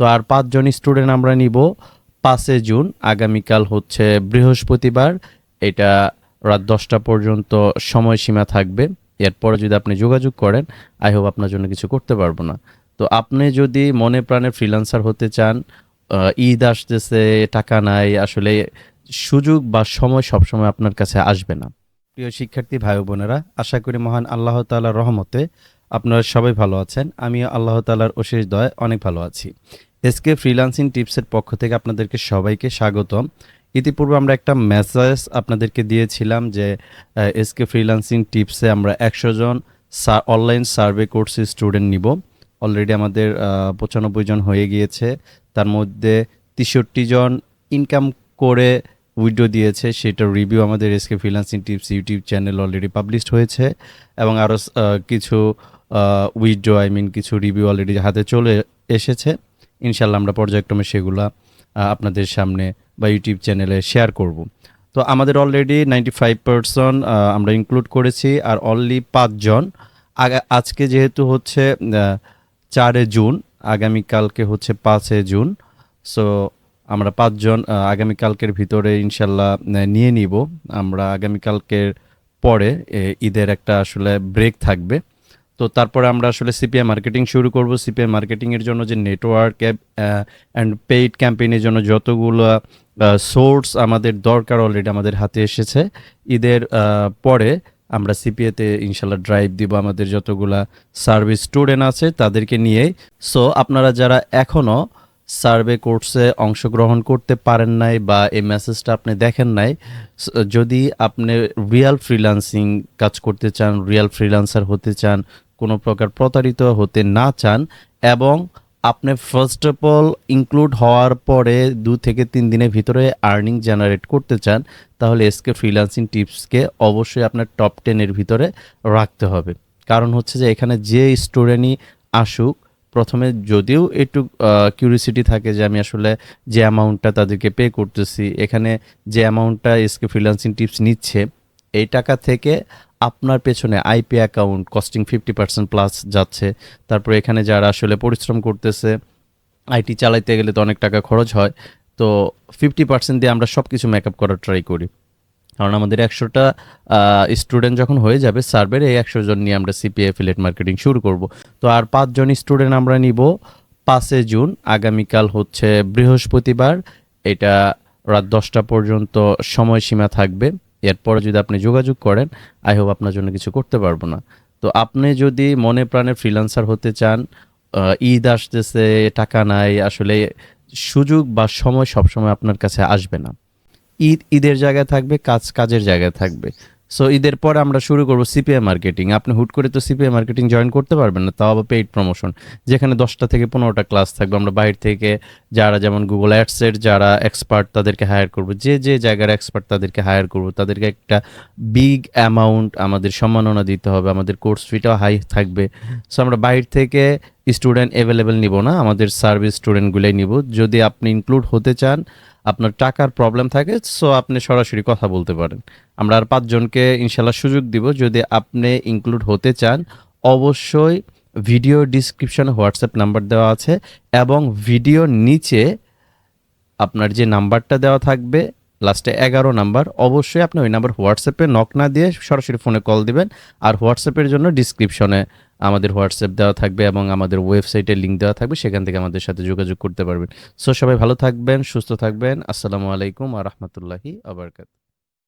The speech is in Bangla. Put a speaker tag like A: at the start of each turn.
A: তো আর পাঁচজন স্টুডেন্ট আমরা নিব। পাঁচে জুন, আগামীকাল হচ্ছে বৃহস্পতিবার। এটা রাত দশটা পর্যন্ত সময়সীমা থাকবে। এরপরে যদি আপনি যোগাযোগ করেন, আই হোপ আপনার জন্য কিছু করতে পারব না। তো আপনি যদি মনে প্রাণে ফ্রিল্যান্সার হতে চান ঈদ আসতেছে, টাকা নাই, আসলে সুযোগ বা সময় সবসময় আপনার কাছে আসবে না। প্রিয় শিক্ষার্থী, ভাই বোনেরা, আশা করি মহান আল্লাহ তাআলার রহমতে আপনারা সবাই ভালো আছেন। আমিও আল্লাহ তাআলার অশেষ দয় অনেক ভালো আছি। এসকে ফ্রিল্যান্সিং টিপসের পক্ষ থেকে আপনাদেরকে সবাইকে স্বাগতম। ইতিপূর্বে আমরা একটা মেসেজ আপনাদেরকে দিয়েছিলাম যে এসকে ফ্রিল্যান্সিং টিপসে আমরা একশো জন অনলাইন সার্ভে কোর্সে স্টুডেন্ট নিব। অলরেডি আমাদের পঁচানব্বই জন হয়ে গিয়েছে। তার মধ্যে তেষট্টি জন ইনকাম করে উইডো দিয়েছে। সেটার রিভিউ আমাদের SK freelancing tips YouTube channel already published হয়েছে এবং আরও কিছু উইডো আই মিন কিছু রিভিউ অলরেডি হাতে চলে এসেছে। ইনশাল্লাহ আমরা পর্যায়ক্রমে সেগুলো আপনাদের সামনে বা ইউটিউব চ্যানেলে শেয়ার করব। তো আমাদের অলরেডি নাইনটি ফাইভ পার্সন আমরা ইনক্লুড করেছি আর অনলি পাঁচজন। আজকে যেহেতু হচ্ছে চারে জুন, আগামীকালকে হচ্ছে পাঁচে জুন। সো আমরা পাঁচজন আগামীকালকের ভিতরে ইনশাল্লাহ নিয়ে নিব। আমরা আগামীকালকের পরে ঈদের একটা আসলে ব্রেক থাকবে। তো তারপরে আমরা আসলে সিপিআই মার্কেটিং শুরু করব। সিপিআই মার্কেটিংয়ের জন্য যে নেটওয়ার্ক অ্যান্ড পেইড ক্যাম্পেইনের জন্য যতগুলো সোর্স আমাদের দরকার অলরেডি আমাদের হাতে এসেছে। ঈদের পরে আমরা সিপিএতে ইনশাল্লাহ ড্রাইভ দিব আমাদের যতগুলা সার্ভিস স্টুডেন্ট আছে তাদেরকে নিয়েই সো আপনারা যারা এখনও সার্ভে কোর্সে অংশগ্রহণ করতে পারেন নাই বা এই মেসেজটা আপনি দেখেন নাই যদি আপনি রিয়াল ফ্রিল্যান্সিং কাজ করতে চান রিয়াল ফ্রিল্যান্সার হতে চান কোনো প্রকার প্রতারিত হতে না চান এবং আপনি ফার্স্ট অফ অল ইনক্লুড হওয়ার পরে দু থেকে তিন দিনের ভিতরে আর্নিং জেনারেট করতে চান, তাহলে এসকে ফ্রিল্যান্সিং টিপসকে অবশ্যই আপনার টপ টেনের ভিতরে রাখতে হবে। কারণ হচ্ছে যে এখানে যে স্টুডেন্টই আসুক, প্রথমে যদিও একটু কিউরিসিটি থাকে যে আমি আসলে যে অ্যামাউন্টটা তাদেরকে পে করতেছি, এখানে যে অ্যামাউন্টটা এসকে ফ্রিল্যান্সিং টিপস নিচ্ছে, এই টাকা থেকে আপনার পেছনে IP account costing fifty percent plus যাচ্ছে। তারপরে এখানে যারা আসলে পরিশ্রম করতেছে, আইটি চালাইতে গেলে তো অনেক টাকা খরচ হয়। তো ফিফটি পার্সেন্ট দিয়ে আমরা সব কিছু মেকআপ করার ট্রাই করি। কারণ আমাদের একশোটা স্টুডেন্ট যখন হয়ে যাবে সার্ভের এই একশো জন নিয়ে আমরা সিপিএ অ্যাফিলেট মার্কেটিং শুরু করব। তো আর পাঁচজন স্টুডেন্ট আমরা নিব পাঁচে জুন, আগামীকাল হচ্ছে বৃহস্পতিবার। এটা রাত দশটা পর্যন্ত সময়সীমা থাকবে। এরপরে যদি আপনি যোগাযোগ করেন আই হোপ আপনার জন্য কিছু করতে পারব না। তো আপনি যদি মনে প্রাণে ফ্রিলান্সার হতে চান ঈদ আসতেছে, টাকা নাই, আসলে সুযোগ বা সময় সবসময় আপনার কাছে আসবে না। ঈদ, ঈদের জায়গায় থাকবে, কাজ, কাজের জায়গায় থাকবে। সো ঈদের পর আমরা শুরু করব সিপিআই মার্কেটিং আপনি হুট করে তো সিপিআই মার্কেটিং জয়েন করতে পারবেন না, তাও আবার পেইড প্রমোশন যেখানে দশটা থেকে পনেরোটা ক্লাস থাকবে, আমরা বাইরে থেকে যারা যেমন গুগল অ্যাডসের যারা এক্সপার্ট তাদেরকে হায়ার করব, যে যে জায়গার এক্সপার্ট তাদেরকে হায়ার করব, তাদেরকে একটা বিগ অ্যামাউন্ট আমাদের সম্মাননা দিতে হবে, আমাদের কোর্স ফিটাও হাই থাকবে। সো আমরা বাইরে থেকে স্টুডেন্ট অ্যাভেলেবেল নিব না, আমাদের সার্ভিস স্টুডেন্টগুলোই নিব। যদি আপনি ইনক্লুড হতে চান আপনার টাকার প্রবলেম থাকে সো আপনি সরাসরি কথা বলতে পারেন। আমরা আর পাঁচজনকে ইনশাল্লাহ সুযোগ দিব, যদি আপনি ইনক্লুড হতে চান, অবশ্যই ভিডিও ডিসক্রিপশনে হোয়াটসঅ্যাপ নাম্বার দেওয়া আছে এবং ভিডিও নিচে আপনার যে নাম্বারটা দেওয়া থাকবে লাস্টে এগারো নাম্বার, অবশ্যই আপনি ওই নাম্বার হোয়াটসঅ্যাপে নক না দিয়ে সরাসরি ফোনে কল দিবেন, আর হোয়াটসঅ্যাপের জন্য ডিসক্রিপশনে আমাদের হোয়াটসঅ্যাপ দেওয়া থাকবে এবং আমাদের ওয়েবসাইটের লিঙ্ক দেওয়া থাকবে, সেখান থেকে আমাদের সাথে যোগাযোগ করতে পারবেন। সো সবাই ভালো থাকবেন, সুস্থ থাকবেন। আসসালামু আলাইকুম আ রহমতুল্লাহি আবরকাত